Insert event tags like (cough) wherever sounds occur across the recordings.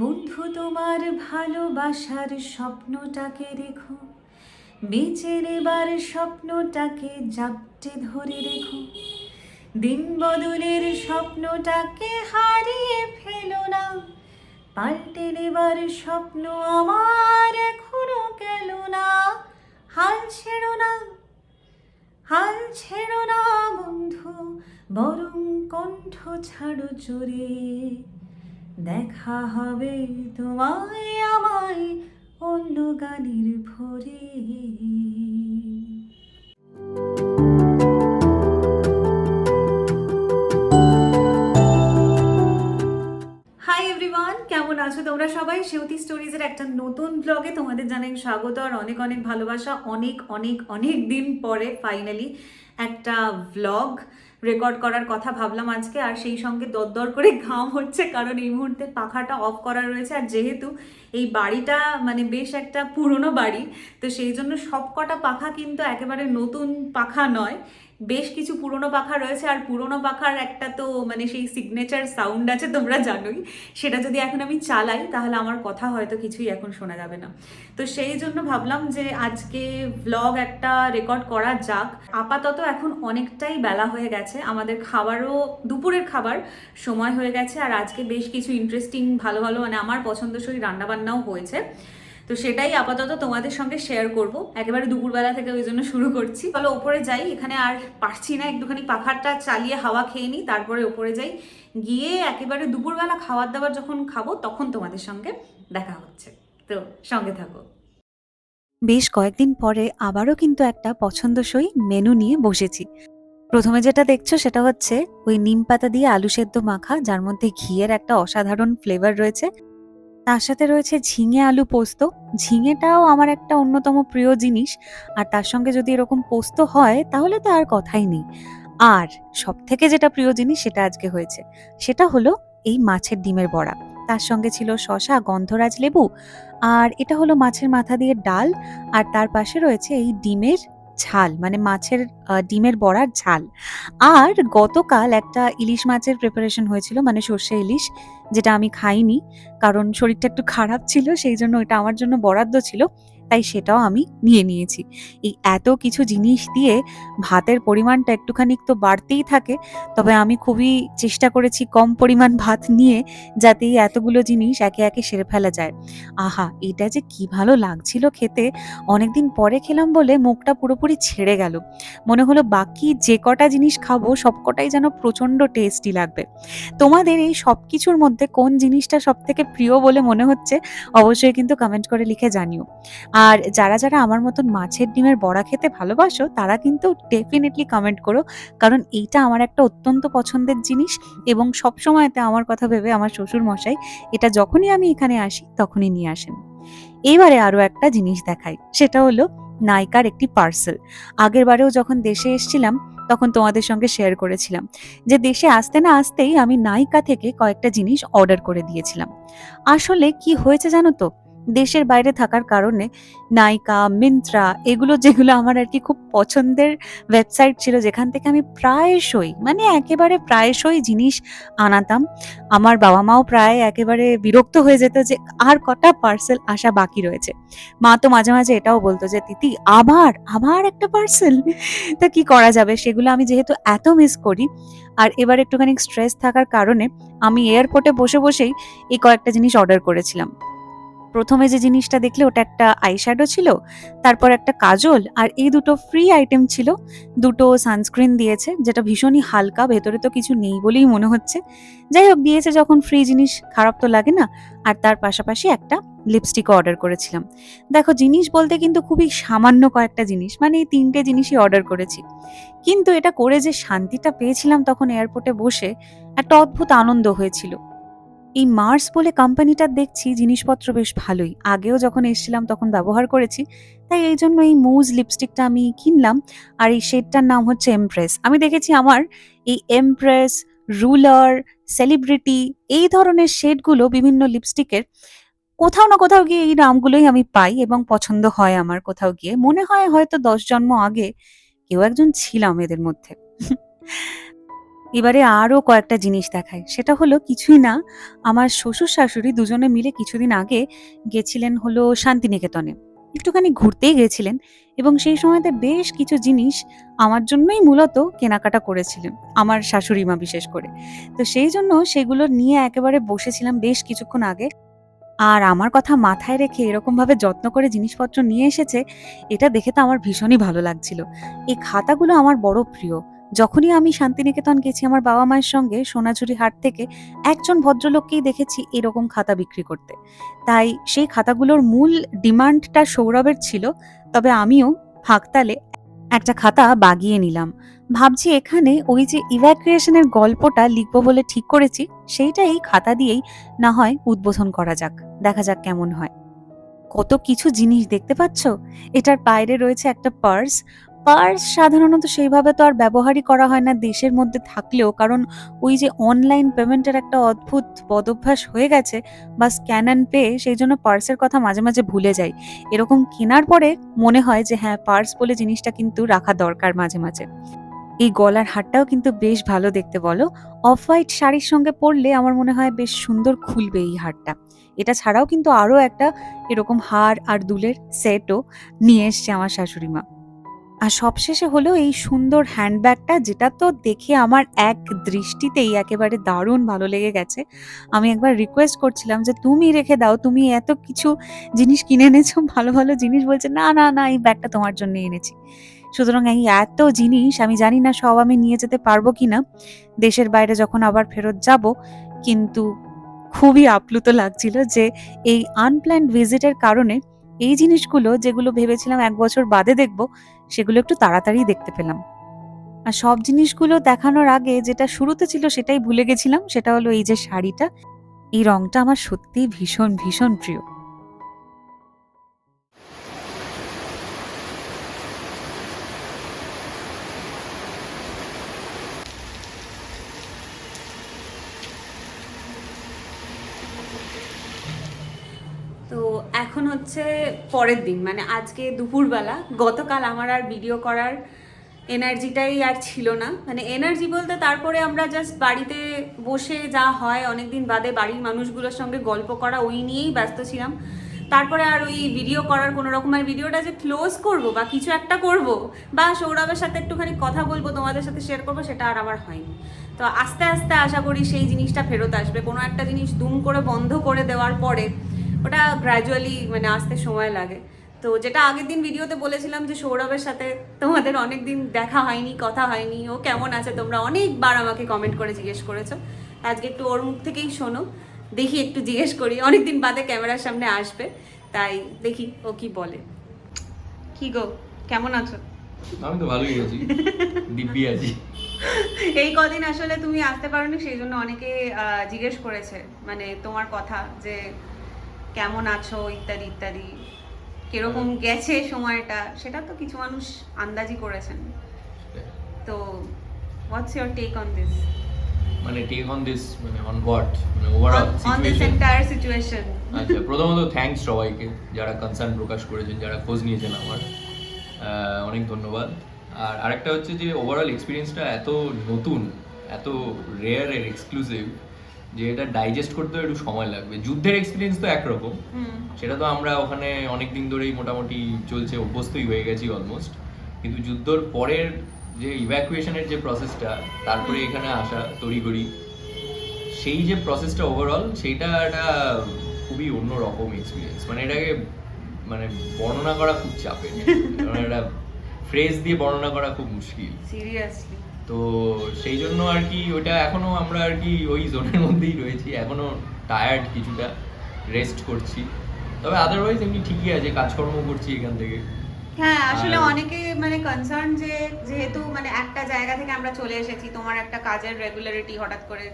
বন্ধু, তোমার ভালোবাসার স্বপ্নটাকে রেখো। বেঁচে নেবার স্বপ্নটাকে জাপটে ধরে রেখো। দিন বদলের স্বপ্নটাকে হারিয়ে ফেলো না। পাল্টে নেবার স্বপ্ন আমার এখনও গেল না। হাল ছেড়ো না, হাল ছেড়ো না বন্ধু, বরং কণ্ঠ ছাড়ো চোরে দেখা হবে তোমায় আমায় অন্য গানের ভরে। কেমন আছো তোমরা সবাই? সেউতি স্টোরিজের একটা নতুন ব্লগে তোমাদের জানাই স্বাগত আর অনেক অনেক ভালোবাসা অনেক অনেক অনেক দিন পরে ফাইনালি একটা ব্লগ রেকর্ড করার কথা ভাবলাম আজকে, আর সেই সঙ্গে দরদর করে ঘাম হচ্ছে, কারণ এই মুহূর্তে পাখাটা অফ করা রয়েছে। আর যেহেতু এই বাড়িটা মানে বেশ একটা পুরনো বাড়ি, তো সেই জন্য সবকটা পাখা কিন্তু একেবারে নতুন পাখা নয়। বেশ কিছু পুরনো পাখা রয়েছে, আর পুরনো পাখার একটা তো মানে সেই সিগনেচার সাউন্ড আছে, তোমরা জানোই। সেটা যদি এখন আমি চালাই, তাহলে আমার কথা হয়তো কিছুই এখন শোনা যাবে না। তো সেই জন্য ভাবলাম যে আজকে ব্লগ একটা রেকর্ড করা যাক। আপাতত এখন অনেকটাই বেলা হয়ে গেছে। আমাদের খাবারও, দুপুরের খাবার সময় হয়ে গেছে, আর আজকে বেশ কিছু ইন্টারেস্টিং ভালো ভালো মানে আমার পছন্দসই রান্নাবান্নাও হয়েছে। তো সেটাই আপাতত তোমাদের সঙ্গে শেয়ার করব। একেবারে দুপুরবেলা থেকে ওই জন্য শুরু করছি। চলো ওপরে যাই, এখানে আর পারছি না, একটুখানি পাখাটা চালিয়ে হাওয়া খেয়ে নিই, তারপরে ওপরে যাই। গিয়ে একেবারে দুপুরবেলা খাবার দাবার যখন খাব, তখন তোমাদের সঙ্গে দেখা হচ্ছে। তো সঙ্গে থাকো। বেশ কয়েকদিন পরে আবারও কিন্তু একটা পছন্দসই মেনু নিয়ে বসেছি। প্রথমে যেটা দেখছ সেটা হচ্ছে ওই নিম পাতা দিয়ে আলু সেদ্ধ মাখা, যার মধ্যে ঘিয়ের একটা অসাধারণ ফ্লেভার রয়েছে। তার সাথে রয়েছে ঝিঙে আলু পোস্ত। ঝিঙেটাও আমার একটা অন্যতম প্রিয় জিনিস। আর তার সঙ্গে যদি এরকম পোস্ত হয়, তাহলে তো আর কথাই নেই। আর সব থেকে যেটা প্রিয় জিনিস সেটা আজকে হয়েছে। সেটা হলো এই মাছের ডিমের বড়া। তার সঙ্গে ছিল শশা গন্ধরাজ লেবু। আর এটা হলো মাছের মাথা দিয়ে ডাল। আর তার পাশে রয়েছে এই ডিমের ঝাল মানে মাছের ডিমের বড়ার ঝাল। আর গতকাল একটা ইলিশ মাছের প্রিপারেশন হয়েছিল মানে সর্ষে ইলিশ, যেটা আমি খাইনি, কারণ শরীরটা একটু খারাপ ছিল, সেই জন্য এটা আমার জন্য বরাদ্দ ছিল। তাই সেটাও আমি নিয়ে নিয়েছি। এই এত কিছু জিনিস দিয়ে ভাতের পরিমাণটা একটুখানি তো বাড়তেই থাকে, তবে আমি খুবই চেষ্টা করেছি কম পরিমাণ ভাত নিয়ে যাতে এই এতগুলো জিনিস একে একে সেরে ফেলা যায়। আহা, এটা যে কি ভালো লাগছিল খেতে! অনেকদিন পরে খেলাম বলে মুখটা পুরোপুরি ছেড়ে গেল। মনে হলো বাকি যে কটা জিনিস খাব, সব কটাই যেন প্রচণ্ড টেস্টি লাগবে। তোমাদের এই সব কিছুর মধ্যে কোন জিনিসটা সব থেকে প্রিয় বলে মনে হচ্ছে? অবশ্যই কিন্তু কমেন্ট করে লিখে জানিও। আর যারা যারা আমার মতন মাছের ডিমের বড়া খেতে ভালোবাসো, তারা কিন্তু ডেফিনেটলি কমেন্ট করো। কারণ এইটা আমার একটা অত্যন্ত পছন্দের জিনিস এবং সবসময়তে আমার কথা ভেবে আমার শ্বশুর মশাই এটা যখনই আমি এখানে আসি, তখনই নিয়ে আসেন। এবারে আরও একটা জিনিস দেখাই, সেটা হলো নাইকার একটি পার্সেল আগের বারেও যখন দেশে এসেছিলাম, তখন তোমাদের সঙ্গে শেয়ার করেছিলাম যে দেশে আসতে না আসতেই আমি নাইকা থেকে কয়েকটা জিনিস অর্ডার করে দিয়েছিলাম। আসলে কি হয়েছে জানো তো? দেশের বাইরে থাকার কারণে নাইকা মিন্ত্রা এগুলো যেগুলো আমার আর কি খুব পছন্দের ওয়েবসাইট ছিল যেখান থেকে আমি প্রায়শই মানে একেবারে প্রায়শই জিনিস আনাতাম। আমার বাবা মাও প্রায় একেবারে বিরক্ত হয়ে যেত যে আর কটা পার্সেল আসা বাকি রয়েছে। মা তো মাঝে মাঝে এটাও বলতো যে, তিতি, আবার আবার একটা পার্সেল তা কি করা যাবে? সেগুলো আমি যেহেতু এত মিস করি। আর এবার একটুখানি স্ট্রেস থাকার কারণে আমি এয়ারপোর্টে বসে বসেই এই কয়েকটা জিনিস অর্ডার করেছিলাম। প্রথমে যে জিনিসটা দেখলে ওটা একটা আইশ্যাডো ছিল, তারপর একটা কাজল, আর এই দুটো ফ্রি আইটেম ছিল। দুটো সানস্ক্রিন দিয়েছে, যেটা ভীষণই হালকা, ভেতরে তো কিছু নেই বলেই মনে হচ্ছে। যাই হোক, দিয়েছে যখন ফ্রি জিনিস, খারাপ তো লাগে না। আর তার পাশাপাশি একটা লিপস্টিকও অর্ডার করেছিলাম। দেখো, জিনিস বলতে কিন্তু খুবই সামান্য কয়েকটা জিনিস মানে এই তিনটে জিনিসই অর্ডার করেছি। কিন্তু এটা করে যে শান্তিটা পেয়েছিলাম তখন এয়ারপোর্টে বসে, একটা অদ্ভুত আনন্দ হয়েছিল। এই মার্স বলে কোম্পানিটা দেখছি, জিনিসপত্র বেশ ভালোই। আগেও যখন এসেছিলাম, তখন ব্যবহার করেছি। তাই এই জন্য এই মুজ লিপস্টিকটা আমি কিনলাম। আর এই শেডটার নাম হচ্ছে এমপ্রেস আমি দেখেছি আমার এই এমপ্রেস রুলার সেলিব্রিটি এই ধরনের শেডগুলো বিভিন্ন লিপস্টিকের কোথাও না কোথাও গিয়ে এই নামগুলোই আমি পাই এবং পছন্দ হয় আমার কোথাও গিয়ে। মনে হয় হয়তো দশ জন্ম আগে কেউ একজন ছিলাম এদের মধ্যে। এবারে আরও কয়েকটা জিনিস দেখায় সেটা হলো কিছুই না, আমার শ্বশুর শাশুড়ি দুজনে মিলে কিছুদিন আগে গেছিলেন হলো শান্তিনিকেতনে। একটুখানি ঘুরতেই গেছিলেন এবং সেই সময়তে বেশ কিছু জিনিস আমার জন্যই মূলত কেনাকাটা করেছিলেন, আমার শাশুড়ি মা বিশেষ করে। তো সেই জন্য সেগুলো নিয়ে একেবারে বসেছিলাম বেশ কিছুক্ষণ আগে। আর আমার কথা মাথায় রেখে এরকমভাবে যত্ন করে জিনিসপত্র নিয়ে এসেছে, এটা দেখে তো আমার ভীষণই ভালো লাগছিল। এই খাতাগুলো আমার বড় প্রিয়। যখনই আমি শান্তিনিকেতন গেছি, আমার বাবা মায়ের সঙ্গে সোনাঝুরি হাট থেকে একজন ভদ্রলোককেই দেখেছি এরকম খাতা বিক্রি করতে। তাই সেই খাতাগুলোর মূল ডিমান্ডটা সৌরভের ছিল, তবে আমিও ফাঁকতালে একটা খাতা বাগিয়ে নিলাম। ভাবছি এখানে ওই যে ইভ্যাকুয়েশনের গল্পটা লিখব বলে ঠিক করেছি, সেইটা এই খাতা দিয়েই না হয় উদ্বোধন করা যাক, দেখা যাক কেমন হয়। কত কিছু জিনিস দেখতে পাচ্ছ? এটার বাইরে রয়েছে একটা পার্স পার্স সাধারণত সেইভাবে তো আর ব্যবহারই করা হয় না দেশের মধ্যে থাকলেও, কারণ ওই যে অনলাইন পেমেন্টের একটা অদ্ভুত বদভ্যাস হয়ে গেছে বা স্ক্যান অ্যান্ড পে সেই জন্য পার্সের কথা মাঝে মাঝে ভুলে যাই। এরকম কেনার পরে মনে হয় যে হ্যাঁ পার্স বলে জিনিসটা কিন্তু রাখা দরকার মাঝে মাঝে। এই গলার হারটাও কিন্তু বেশ ভালো দেখতে বলো। অফ হোয়াইট শাড়ির সঙ্গে পরলে আমার মনে হয় বেশ সুন্দর খুলবে এই হারটা। এটা ছাড়াও কিন্তু আরও একটা এরকম হার আর দুলের সেটও নিয়ে এসছে আমার শাশুড়ি মা। আর সবশেষে হলো এই সুন্দর হ্যান্ডব্যাগটা যেটা তো দেখে আমার এক দৃষ্টিতেই একেবারে দারুণ ভালো লেগে গেছে। আমি একবার রিকোয়েস্ট করছিলাম যে, তুমি রেখে দাও, তুমি এত কিছু জিনিস কিনে এনেছো, ভালো ভালো জিনিস। বলছে, না না না, এই ব্যাগটা তোমার জন্য এনেছি। সুতরাং এই এত জিনিস, আমি জানি না সব আমি নিয়ে যেতে পারব কি না দেশের বাইরে যখন আবার ফেরত যাব, কিন্তু খুবই আপ্লুত লাগছিল যে, এই আনপ্ল্যান্ড ভিজিটের কারণে এই জিনিসগুলো যেগুলো ভেবেছিলাম এক বছর বাদে দেখব, সেগুলো একটু তাড়াতাড়ি দেখতে পেলাম। আর সব জিনিসগুলো দেখানোর আগে যেটা শুরুতে ছিল সেটাই ভুলে গেছিলাম, সেটা হলো এই যে শাড়িটা, এই রংটা আমার সত্যি ভীষণ ভীষণ প্রিয়। এখন হচ্ছে পরের দিন মানে আজকে দুপুরবেলা। গতকাল আমার আর ভিডিও করার এনার্জিটাই আর ছিল না। মানে এনার্জি বলতে তারপরে আমরা জাস্ট বাড়িতে বসে যা হয়, অনেকদিন বাদে বাড়ির মানুষগুলোর সঙ্গে গল্প করা, ওই নিয়েই ব্যস্ত ছিলাম। তারপরে আর ওই ভিডিও করার কোনো রকম রকমের ভিডিওটা যে ক্লোজ করব বা কিছু একটা করব, বা সৌরভের সাথে একটুখানি কথা বলব, তোমাদের সাথে শেয়ার করব, সেটা আর আমার হয়নি। তো আস্তে আস্তে আশা করি সেই জিনিসটা ফেরত আসবে। কোনো একটা জিনিস দুম করে বন্ধ করে দেওয়ার পরে ওটা গ্র্যাজুয়ালি মানে আসতে সময় লাগে। তো যেটা আগের দিন ভিডিওতে বলেছিলাম যে সৌরভের সাথে তোমাদের অনেক দিন দেখা হয়নি কথা হয়নি ও কেমন আছে তোমরা অনেকবার আমাকে কমেন্ট করে জিজ্ঞেস করেছ। আজকে একটু ওর মুখ থেকেই শোনো দেখি একটু জিজ্ঞেস করি অনেকদিন বাদে ক্যামেরার সামনে আসবে তাই দেখি ও কি বলে। কি গো কেমন আছো? আমি তো ভালোই আছি দিব্যি আছি। এই কদিন আসলে তুমি আসতে পারোনি সেই জন্য অনেকে জিজ্ঞেস করেছে মানে তোমার কথা যে কেমন আছো ইত্যাদি ইত্যাদি। কীরকম গেছে সময়টা সেটা তো কিছু মানুষ আন্দাজি করেছেন। তো what's your take on this মানে টেক অন দিস মানে অন হোয়াট মানে overall on this situation entire situation আচ্ছা প্রথমত থ্যাঙ্কস সবাইকে যারা কনসার্ন প্রকাশ করেছেন যারা খোঁজ নিয়েছেন আমার। অনেক ধন্যবাদ। আর আরেকটা হচ্ছে যে ওভারঅল এক্সপিরিয়েন্সটা এত নতুন এত রেয়ার এর এক্সক্লুসিভ যে এটা ডাইজেস্ট করতে একটু সময় লাগবে। যুদ্ধের এক্সপিরিয়েন্স তো একরকম। সেটা তো আমরা ওখানে অনেক দিন ধরেই মোটামুটি চলছে অভ্যস্তই হয়ে গেছি অলমোস্ট কিন্তু যুদ্ধর পরের যে ইভ্যাকুয়েশনের যে প্রসেসটা তারপরে এখানে আসা তড়িঘড়ি সেই যে প্রসেসটা ওভারঅল সেইটা একটা খুবই অন্যরকম এক্সপিরিয়েন্স মানে এটাকে মানে বর্ণনা করা খুব চাপের। (laughs) কারণ এটা ফ্রেজ দিয়ে বর্ণনা করা খুব মুশকিল। সিরিয়াসলি তো সেই জন্য আর কি ওটা এখনও আমরা আর কি ওই জোনের মধ্যেই রয়েছি। এখনও টায়ার্ড কিছুটা রেস্ট করছি। তবে আদারওয়াইজ এমনি ঠিকই আছে কাজকর্ম করছি এখান থেকে। হ্যাঁ আসলে অনেকে মানে কনসার্ন যে যেহেতু মানে একটা জায়গা থেকে আমরা চলে এসেছি তোমার একটা কাজের রেগুলারিটি হঠাৎ করে।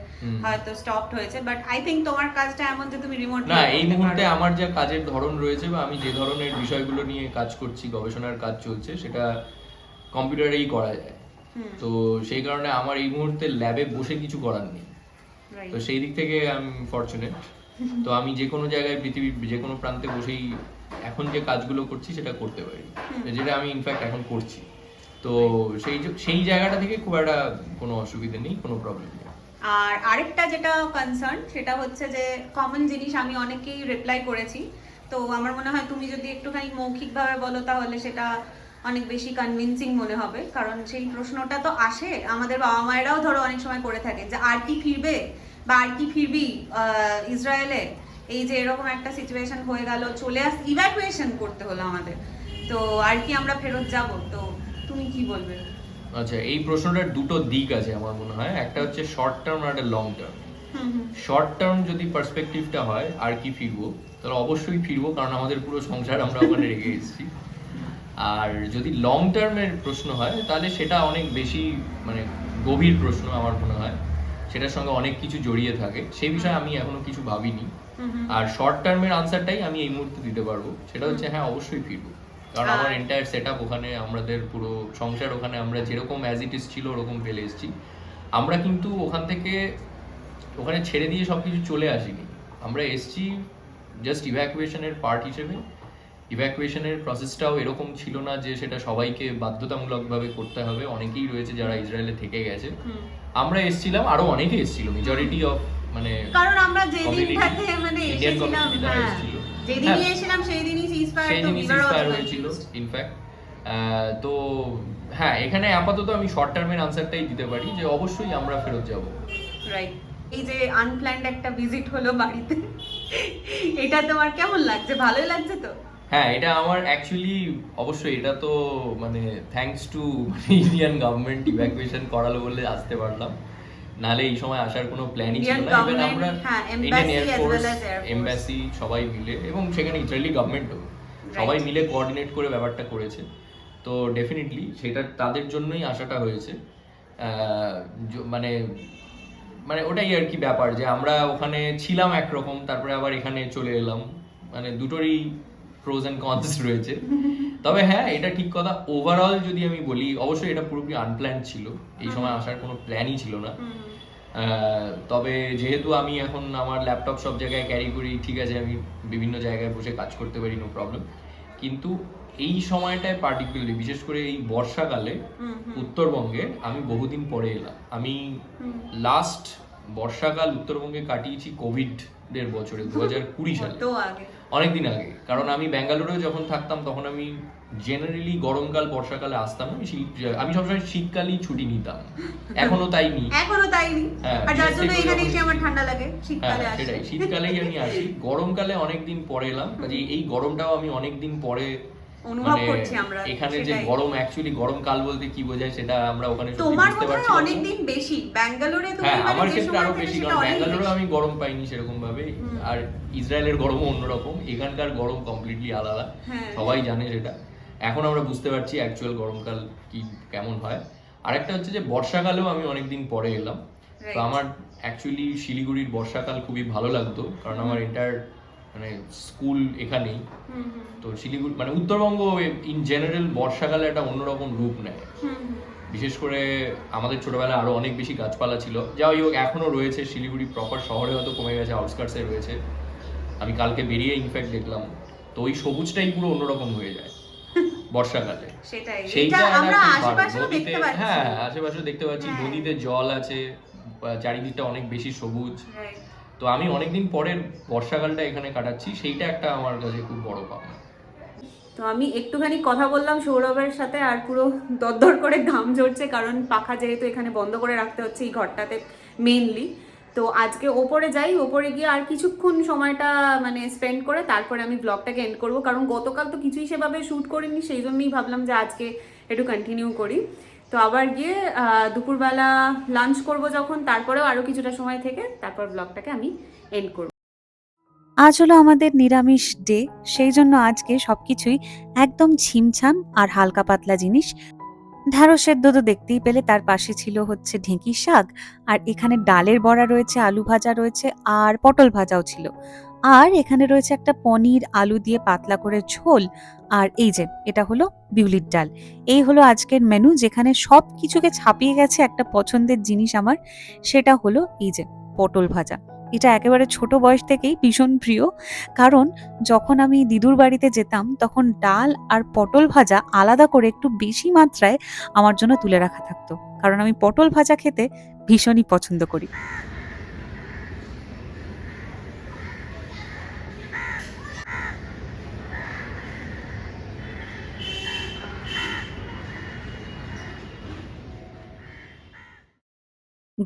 হয়তো স্টপড হয়েছে বাট আই থিংক তোমার কাজটা এমন যে তুমি রিমোট না এই মুহূর্তে আমার যে কাজের ধরন রয়েছে বা আমি যে ধরনের বিষয়গুলো নিয়ে কাজ করছি গবেষণার কাজ চলছে সেটা কম্পিউটারেই করা যায়। তো সেই কারণে আমার এই মুহূর্তে ল্যাবে বসে কিছু করার নেই। তো সেই দিক থেকে আমি ফর্চুনেট তো আমি যে কোনো জায়গায় পৃথিবীর যে কোনো প্রান্তে বসেই এখন যে কাজগুলো করছি সেটা করতে পারি। যেটা আমি ইনফ্যাক্ট এখন করছি। তো সেই সেই জায়গাটা থেকে খুব একটা কোনো অসুবিধা নেই কোনো প্রবলেম নেই। আর আরেকটা যেটা কনসার্ন সেটা হচ্ছে যে কমন জিনিস আমি অনেকেই রিপ্লাই করেছি। তো আমার মনে হয় তুমি যদি একটুখানি মৌখিকভাবে বলো তাহলে সেটা অনেক বেশি কনভিনসিং মনে হবে। কারণ সেই প্রশ্নটা তো আসে। আমাদের বাবা মায়েরাও ধরো অনেক সময় করে থাকে যে আর কি ফিরবে? বা আর কি ফিরবি ইসরায়েলে? এই যে এরকম একটা সিচুয়েশন হয়ে গেল চলে আস ইভ্যাকুয়েশন করতে হলো আমাদের। তো আর কি আমরা ফেরত যাব? তো তুমি কি বলবে? আচ্ছা এই প্রশ্নটার দুটো দিক আছে আমার মনে হয়। একটা হচ্ছে শর্ট টার্ম আর একটা long term hmm hmm. Short term যদি পার্সপেক্টিভটা হয় আর কি ফিরবো? তাহলে অবশ্যই ফিরবো কারণ আমাদের পুরো সংসার আমরা ওখানে রেখে এসেছি। আর যদি লং টার্মের প্রশ্ন হয় তাহলে সেটা অনেক বেশি মানে গভীর প্রশ্ন আমার মনে হয়। সেটার সঙ্গে অনেক কিছু জড়িয়ে থাকে। সেই বিষয়ে আমি এখনও কিছু ভাবিনি। আর শর্ট টার্মের আনসারটাই আমি এই মুহূর্তে দিতে পারব। সেটা হচ্ছে হ্যাঁ অবশ্যই ফিরবো। কারণ আমার এন্টায়ার সেট আপ ওখানে আমাদের পুরো সংসার ওখানে আমরা যেরকম অ্যাজ ইট ইস ছিল ওরকম ফেলে এসেছি। আমরা কিন্তু ওখান থেকে ওখানে ছেড়ে দিয়ে সব কিছু চলে আসিনি। আমরা এসছি জাস্ট ইভ্যাকুয়েশনের পার্ট হিসেবে। ইভ্যাকুয়েশনের প্রসেসটাও এরকম ছিল না যে সেটা সবাইকে বাধ্যতামূলকভাবে করতে হবে। অনেকেই রয়েছে যারা ইসরায়েলে থেকে গেছে। আমরা এসছিলাম আরও অনেকে এসছিল মেজরিটি অফ মানে কারণ আমরা যেই দিনটাতে মানে এসেছিলাম যারা হ্যাঁ। হ্যাঁ। এসেছিলাম সেই দিনই সিজফায়ার তো ইন্সপায়ার হয়েছিল. ইনফ্যাক্ট তো হ্যাঁ এখানে আপাতত আমি শর্ট টার্মের আনসারটাই দিতে পারি যে অবশ্যই আমরা ফেরত যাব। রাইট এই যে আনপ্ল্যান্ড একটা ভিজিট হলো বাড়িতে এটা তোমার কেমন লাগছে? ভালোই লাগছে তো? হ্যাঁ এটা আমার অ্যাকচুয়ালি অবশ্যই এটা তো মানে thanks to Indian government evacuation করালো বলে আসতে পারলাম। নাহলে এই সময় আসার কোনো প্ল্যানই ছিল না ইভেন আমরা ইন্ডিয়ান এয়ারফোর্স. এমবাসি সবাই মিলে এবং সেখানে ইসরায়েলি গভর্নমেন্টও সবাই মিলে কোঅর্ডিনেট করে ব্যাপারটা করেছে। তো ডেফিনেটলি সেটা তাদের জন্যই আশাটা হয়েছে। মানে মানে ওটাই আর কি ব্যাপার যে আমরা ওখানে ছিলাম একরকম তারপরে আবার এখানে চলে এলাম। মানে দুটোরই প্রোজ অ্যান্ড কনস রয়েছে। তবে হ্যাঁ এটা ঠিক কথা। ওভারঅল যদি আমি বলি অবশ্যই এটা পুরোপুরি আনপ্ল্যান ছিল। এই সময় আসার কোনো প্ল্যানই ছিল না। তবে যেহেতু আমি এখন আমার ল্যাপটপ সব জায়গায় ক্যারি করি ঠিক আছে আমি বিভিন্ন জায়গায় বসে কাজ করতে পারি নো প্রবলেম কিন্তু এই সময়টায় পার্টিকুলারলি বিশেষ করে এই বর্ষাকালে উত্তরবঙ্গে আমি বহুদিন পরে এলাম। আমি লাস্ট বর্ষাকাল উত্তরবঙ্গে কাটিয়েছি কোভিড দের বছরে (laughs) দু হাজার কুড়ি সালে। অনেকদিন আগে। কারণ আমি ব্যাঙ্গালোরেও যখন থাকতাম তখন আমি জেনারেলি গরমকাল বর্ষাকালে আসতাম। আমি আমি সবসময় শীতকালেই ছুটি নিতাম। (laughs) এখনও তাই নি এখনও তাই নি হ্যাঁ, আর যার জন্য এখানে এসে আমার ঠান্ডা লাগে হ্যাঁ শীতকালে আসি। সেটাই শীতকালেই আমি আসি। (laughs) গরমকালে অনেকদিন পরে এলাম। কাজে এই গরমটাও আমি অনেকদিন পরে অনুভব মানে করছি আমরা এখানে যে গরম অ্যাকচুয়ালি গরমকাল বলতে কি বোঝায় সেটা আমরা ওখানে তোমার মনে। অনেক দিন বেশি। ব্যাঙ্গালোরে তুমি হ্যাঁ মানে আমার ক্ষেত্রে আরও বেশি কারণ ব্যাঙ্গালোরে আমি গরম পাইনি সেরকম ভাবে আর ইসরায়েলের গরমও অন্যরকম। এখানকার গরম কমপ্লিটলি আলাদা। হ্যাঁ। সবাই জানে সেটা। এখন আমরা বুঝতে পারছি অ্যাকচুয়াল গরমকাল কি কেমন হয়। আরেকটা হচ্ছে যে বর্ষাকালেও আমি অনেকদিন পরে এলাম। তো আমার অ্যাকচুয়ালি শিলিগুড়ির বর্ষাকাল খুবই ভালো লাগতো। কারণ আমার এন্টায়ার মানে স্কুল এখানেই। তো শিলিগুড়ি মানে উত্তরবঙ্গ ইন জেনারেল বর্ষাকালে একটা অন্যরকম রূপ নেয়। বিশেষ করে আমাদের ছোটবেলায় আরও অনেক বেশি গাছপালা ছিল। যাই হোক এখনও রয়েছে শিলিগুড়ি প্রপার শহরে হয়তো কমে গেছে আউটস্কার্টসে রয়েছে। আমি কালকে বেরিয়ে ইনফ্যাক্ট দেখলাম তো ওই সবুজটাই পুরো অন্যরকম হয়ে যায় বর্ষাকালে। সেটাই সেইটা নদীতে হ্যাঁ আশেপাশে দেখতে পাচ্ছি হ্যাঁ। নদীতে জল আছে চারিদিকটা অনেক বেশি সবুজ. তো আমি অনেকদিন পরে বর্ষাকালটা এখানে কাটাচ্ছি, সেইটা একটা আমার কাছে খুব বড় পাওয়া তো আমি একটুখানি কথা বললাম সৌরভের সাথে, আর পুরো দরদর করে ঘাম ঝরছে, কারণ পাখা যেহেতু এখানে বন্ধ করে রাখতে হচ্ছে এই ঘরটাতে মেইনলি তো আজকে ওপরে যাই, ওপরে গিয়ে আর কিছুক্ষণ সময়টা মানে স্পেন্ড করে তারপরে আমি ব্লগটাকে এন্ড করব, কারণ গতকাল তো কিছুই সেভাবে শ্যুট করিনি, সেই জন্যই ভাবলাম যে আজকে একটু কন্টিনিউ করি। তো আবার গিয়ে দুপুরবেলা লাঞ্চ করব যখন, তারপরেও আরও কিছুটা সময় থেকে, তারপর ব্লগটাকে আমি এন্ড করব। আজ হলো আমাদের নিরামিষ ডে সেই জন্য আজকে সবকিছুই একদম ছিমছাম আর হালকা পাতলা জিনিস। ঢ্যাঁড়স সেদ্ধ তো দেখতেই পেলে, তার পাশে ছিল হচ্ছে ঢেঁকি শাক, আর এখানে ডালের বড়া রয়েছে, আলু ভাজা রয়েছে, আর পটল ভাজাও ছিল। আর এখানে রয়েছে একটা পনির আলু দিয়ে পাতলা করে ঝোল। আর এই যে, এটা হলো বিউলির ডাল। এই হলো আজকের মেনু যেখানে সব কিছুকে ছাপিয়ে গেছে একটা পছন্দের জিনিস আমার। সেটা হলো এই যে, পটল ভাজা। এটা একেবারে ছোট বয়স থেকেই ভীষণ প্রিয়। কারণ যখন আমি দিদুর বাড়িতে যেতাম, তখন ডাল আর পটল ভাজা আলাদা করে একটু বেশি মাত্রায় আমার জন্য তুলে রাখা থাকতো। কারণ আমি পটল ভাজা খেতে ভীষণই পছন্দ করি।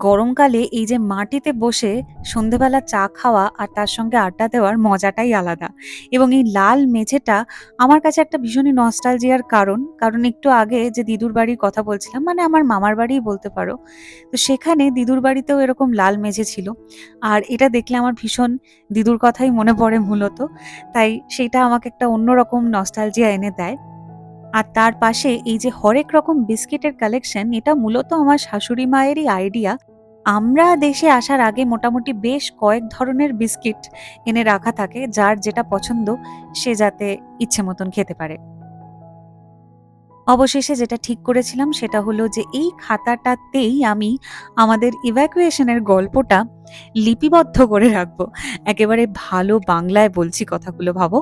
গরমকালে এই যে মাটিতে বসে সন্ধেবেলা চা খাওয়া আর তার সঙ্গে আড্ডা দেওয়ার মজাটাই আলাদা। এবং এই লাল মেঝেটা আমার কাছে একটা ভীষণই নস্টালজিয়ার কারণ। কারণ একটু আগে যে দিদুর বাড়ির কথা বলছিলাম মানে আমার মামার বাড়িই বলতে পারো। তো সেখানে দিদুর বাড়িতেও এরকম লাল মেঝে ছিল। আর এটা দেখলে আমার ভীষণ দিদুর কথাই মনে পড়ে মূলত। তাই সেটা আমাকে একটা অন্যরকম নস্টালজিয়া এনে দেয়। আর তার পাশে এই যে হরেক রকম বিস্কিটের কালেকশন এটা মূলত আমার শাশুড়ি মায়েরই আইডিয়া আমরা দেশে আসার আগে মোটামুটি বেশ কয়েক ধরনের বিস্কিট এনে রাখা থাকে, যার যেটা পছন্দ সে যাতে ইচ্ছে মতন খেতে পারে। অবশেষে যেটা ঠিক করেছিলাম সেটা হলো যে এই খাতাটাতেই আমি আমাদের ইভ্যাকুয়েশনের গল্পটা লিপিবদ্ধ করে রাখব। একেবারে ভালো বাংলায় বলছি কথাগুলো, ভাবো।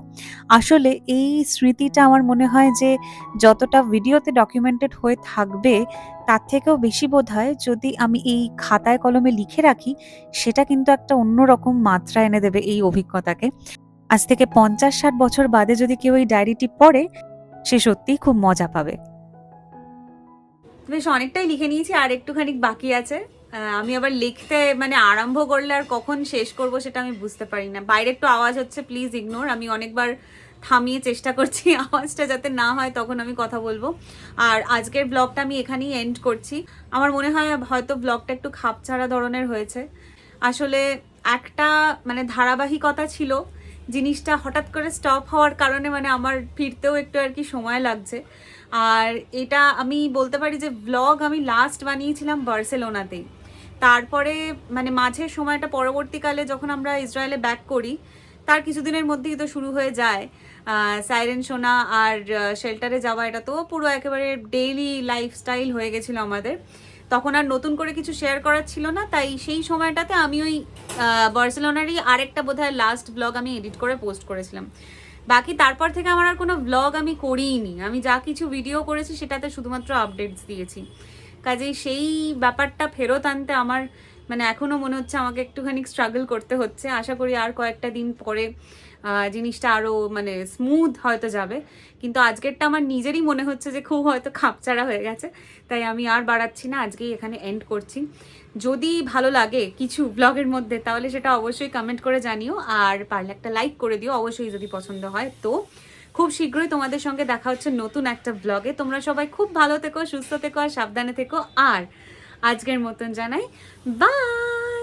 আসলে এই স্মৃতিটা আমার মনে হয় যে যতটা ভিডিওতে ডকুমেন্টেড হয়ে থাকবে, তার থেকেও বেশি বোধ হয় যদি আমি এই খাতায় কলমে লিখে রাখি, সেটা কিন্তু একটা অন্যরকম মাত্রা এনে দেবে এই অভিজ্ঞতাকে। আজ থেকে পঞ্চাশ ষাট বছর বাদে যদি কেউ এই ডায়েরিটি পড়ে সে সত্যিই খুব মজা পাবে। বেশ, অনেকটাই লিখে নিয়েছি, আর একটুখানি বাকি আছে। আমি আবার লিখতে মানে আরম্ভ করলে আর কখন শেষ করব সেটা আমি বুঝতে পারি না। বাইরে একটু আওয়াজ হচ্ছে প্লিজ ইগনোর আমি অনেকবার থামিয়ে চেষ্টা করছি (laughs) আওয়াজটা যাতে না হয়, তখন আমি কথা বলব। আর আজকের ব্লগটা আমি এখানেই এন্ড করছি। আমার মনে হয় হয়তো ব্লগটা একটু খাপছাড়া ধরনের হয়েছে। আসলে একটা মানে ধারাবাহিকতা ছিল জিনিসটা হঠাৎ করে স্টপ হওয়ার কারণে মানে আমার ফিরতেও একটু আর কি সময় লাগছে। আর এটা আমি বলতে পারি যে ব্লগ আমি লাস্ট বানিয়েছিলাম বার্সেলোনাতেই। তারপরে মানে মাঝের সময়টা পরবর্তীকালে যখন আমরা ইসরায়েলে ব্যাক করি, তার কিছুদিনের মধ্যেই তো শুরু হয়ে যায়। সাইরেন শোনা আর শেল্টারে যাওয়া, এটা তো পুরো একেবারে ডেইলি লাইফস্টাইল হয়ে গেছিল আমাদের। তখন আর নতুন করে কিছু শেয়ার করার ছিল না, তাই সেই সময়টাতে আমি ওই বার্সেলোনারই আরেকটা বোধহয় লাস্ট ব্লগ আমি এডিট করে পোস্ট করেছিলাম। বাকি তারপর থেকে আমার আর কোনো ব্লগ আমি করিইনি। আমি যা কিছু ভিডিও করেছি সেটাতে শুধুমাত্র আপডেটস দিয়েছি। কাজেই সেই ব্যাপারটা ফেরত আনতে আমার মানে এখনও মনে হচ্ছে আমাকে একটুখানি স্ট্রাগল করতে হচ্ছে। আশা করি আর কয়েকটা দিন পরে জিনিসটা আরও মানে স্মুথ হয়তো যাবে। কিন্তু আজকেরটা আমার নিজেরই মনে হচ্ছে যে খুব হয়তো খাপচাড়া হয়ে গেছে। তাই আমি আর বাড়াচ্ছি না, আজকেই এখানে এন্ড করছি। যদি ভালো লাগে কিছু ব্লগের মধ্যে, তাহলে সেটা অবশ্যই কমেন্ট করে জানিও। আর পারলে একটা লাইক করে দিও, অবশ্যই যদি পছন্দ হয়। তো খুব শীঘ্রই তোমাদের সঙ্গে দেখা হচ্ছে নতুন একটা ব্লগে তোমরা সবাই খুব ভালো থেকো, সুস্থ থেকো আর সাবধানে থেকো। আর আজকের মতন জানাই বাই